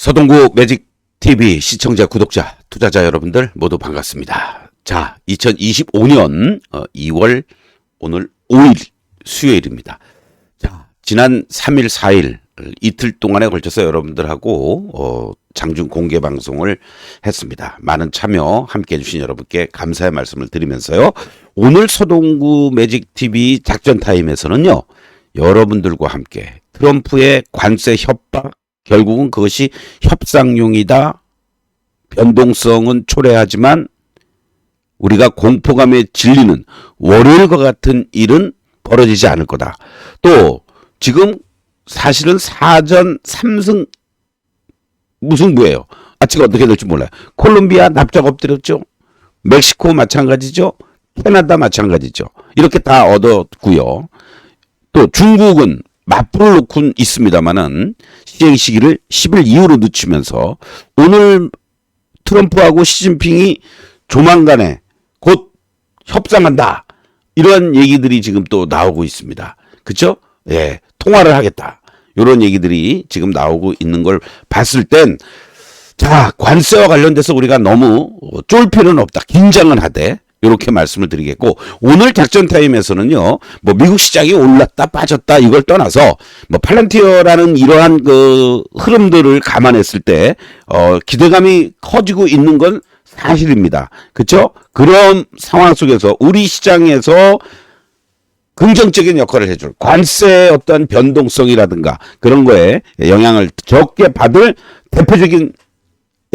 서동구 매직 TV 시청자, 구독자, 투자자 여러분들 모두 반갑습니다. 자, 2025년 2월 오늘 5일 수요일입니다. 자, 지난 3일, 4일 이틀 동안에 걸쳐서 여러분들하고 어, 장중 공개 방송을 했습니다. 많은 참여 함께 해주신 여러분께 감사의 말씀을 드리면서요. 오늘 서동구 매직 TV 작전 타임에서는요. 여러분들과 함께 트럼프의 관세 협박 결국은 그것이 협상용이다. 변동성은 초래하지만 우리가 공포감에 질리는 월요일과 같은 일은 벌어지지 않을 거다. 또 지금 사실은 사전 3승 무승부예요. 아직 어떻게 될지 몰라요. 콜롬비아 납작 엎드렸죠. 멕시코 마찬가지죠. 캐나다 마찬가지죠. 이렇게 다 얻었고요. 또 중국은 맞불을 놓고 있습니다만은 시행 시기를 10일 이후로 늦추면서 오늘 트럼프하고 시진핑이 조만간에 곧 협상한다. 이런 얘기들이 지금 또 나오고 있습니다. 그쵸? 예, 통화를 하겠다. 이런 얘기들이 지금 나오고 있는 걸 봤을 땐, 자, 관세와 관련돼서 우리가 너무 쫄 필요는 없다. 긴장은 하되, 이렇게 말씀을 드리겠고, 오늘 작전 타임에서는요, 뭐, 미국 시장이 올랐다, 빠졌다, 이걸 떠나서, 뭐, 팔란티어라는 이러한 그 흐름들을 감안했을 때, 어, 기대감이 커지고 있는 건 사실입니다. 그쵸? 그런 상황 속에서 우리 시장에서 긍정적인 역할을 해줄 관세의 어떤 변동성이라든가 그런 거에 영향을 적게 받을 대표적인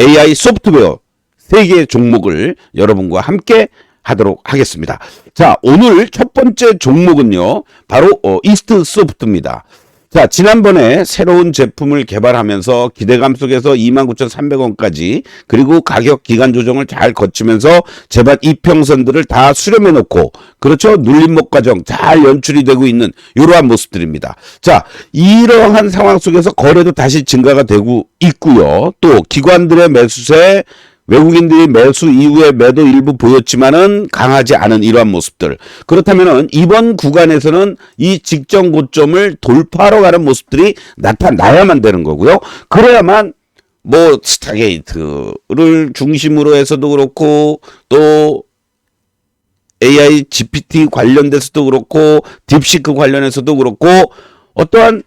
AI 소프트웨어 세 개의 종목을 여러분과 함께 하도록 하겠습니다. 자, 오늘 첫 번째 종목은요, 바로 어, 이스트 소프트입니다. 자, 지난번에 새로운 제품을 개발하면서 기대감 속에서 29,300원까지 그리고 가격 기간 조정을 잘 거치면서 제발 이평선들을 다 수렴해 놓고 그렇죠. 눌림목 과정 잘 연출이 되고 있는 이러한 모습들입니다. 자, 이러한 상황 속에서 거래도 다시 증가가 되고 있고요. 또 기관들의 매수세 외국인들이 매수 이후에 매도 일부 보였지만은 강하지 않은 이러한 모습들. 그렇다면은 이번 구간에서는 이 직전 고점을 돌파하러 가는 모습들이 나타나야만 되는 거고요. 그래야만 뭐 스타게이트를 중심으로 해서도 그렇고 또 AI GPT 관련돼서도 그렇고 딥시크 관련해서도 그렇고 어떠한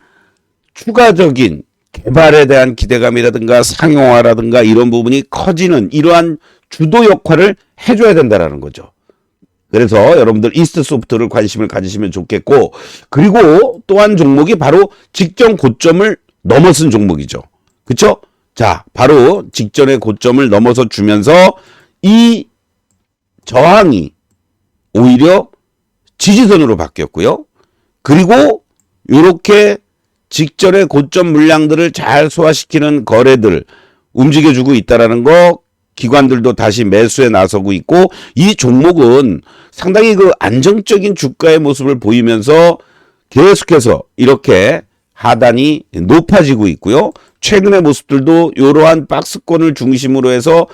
추가적인 개발에 대한 기대감이라든가 상용화라든가 이런 부분이 커지는 이러한 주도 역할을 해줘야 된다라는 거죠. 그래서 여러분들 이스트 소프트를 관심을 가지시면 좋겠고 그리고 또한 종목이 바로 직전 고점을 넘어선 종목이죠. 그쵸? 자, 바로 직전의 고점을 넘어서 주면서 이 저항이 오히려 지지선으로 바뀌었고요. 그리고 이렇게 직전의 고점 물량들을 잘 소화시키는 거래들 움직여주고 있다라는 거 기관들도 다시 매수에 나서고 있고 이 종목은 상당히 그 안정적인 주가의 모습을 보이면서 계속해서 이렇게 하단이 높아지고 있고요. 최근의 모습들도 이러한 박스권을 중심으로 해서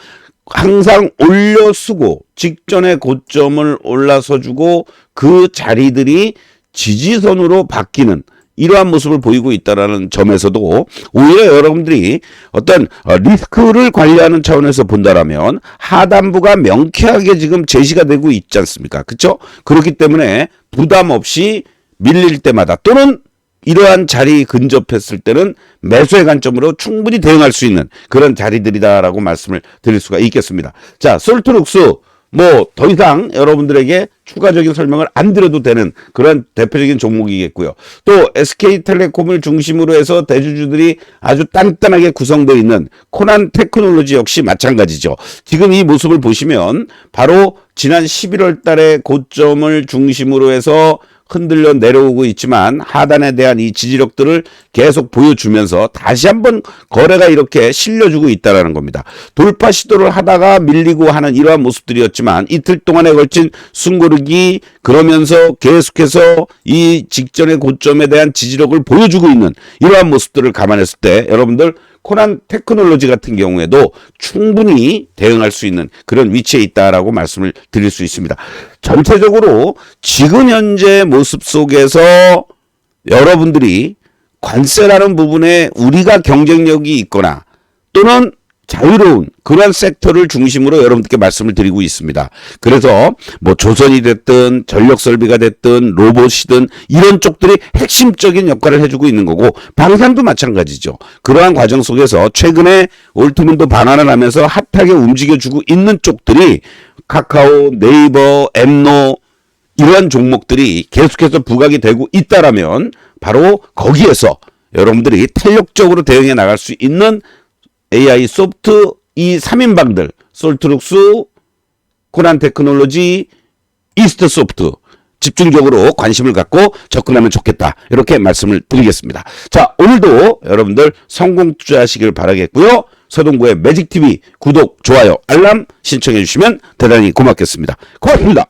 항상 올려쓰고 직전의 고점을 올라서주고 그 자리들이 지지선으로 바뀌는 이러한 모습을 보이고 있다라는 점에서도 오히려 여러분들이 어떤 어, 리스크를 관리하는 차원에서 본다라면 하단부가 명쾌하게 지금 제시가 되고 있지 않습니까? 그렇죠? 그렇기 때문에 부담 없이 밀릴 때마다 또는 이러한 자리 근접했을 때는 매수의 관점으로 충분히 대응할 수 있는 그런 자리들이다라고 말씀을 드릴 수가 있겠습니다. 자, 솔트룩스 뭐 더 이상 여러분들에게 추가적인 설명을 안 드려도 되는 그런 대표적인 종목이겠고요. 또 SK텔레콤을 중심으로 해서 대주주들이 아주 단단하게 구성되어 있는 코난 테크놀로지 역시 마찬가지죠. 지금 이 모습을 보시면 바로 지난 11월 달에 고점을 중심으로 해서 흔들려 내려오고 있지만 하단에 대한 이 지지력들을 계속 보여주면서 다시 한번 거래가 이렇게 실려주고 있다라는 겁니다. 돌파 시도를 하다가 밀리고 하는 이러한 모습들이었지만 이틀 동안에 걸친 숨고르기 그러면서 계속해서 이 직전의 고점에 대한 지지력을 보여주고 있는 이러한 모습들을 감안했을 때 여러분들 코난 테크놀로지 같은 경우에도 충분히 대응할 수 있는 그런 위치에 있다라고 말씀을 드릴 수 있습니다. 전체적으로 지금 현재 모습 속에서 여러분들이 관세라는 부분에 우리가 경쟁력이 있거나 또는 자유로운 그러한 섹터를 중심으로 여러분들께 말씀을 드리고 있습니다. 그래서 뭐 조선이 됐든 전력 설비가 됐든 로봇이든 이런 쪽들이 핵심적인 역할을 해주고 있는 거고 방산도 마찬가지죠. 그러한 과정 속에서 최근에 올트문도 반환을 하면서 핫하게 움직여주고 있는 쪽들이 카카오, 네이버, 엠노 이러한 종목들이 계속해서 부각이 되고 있다라면 바로 거기에서 여러분들이 탄력적으로 대응해 나갈 수 있는 AI 소프트 이 3인방들 솔트룩스, 코난 테크놀로지, 이스트 소프트 집중적으로 관심을 갖고 접근하면 좋겠다. 이렇게 말씀을 드리겠습니다. 자, 오늘도 여러분들 성공 투자하시길 바라겠고요. 서동구의 매직TV 구독, 좋아요, 알람 신청해 주시면 대단히 고맙겠습니다. 고맙습니다.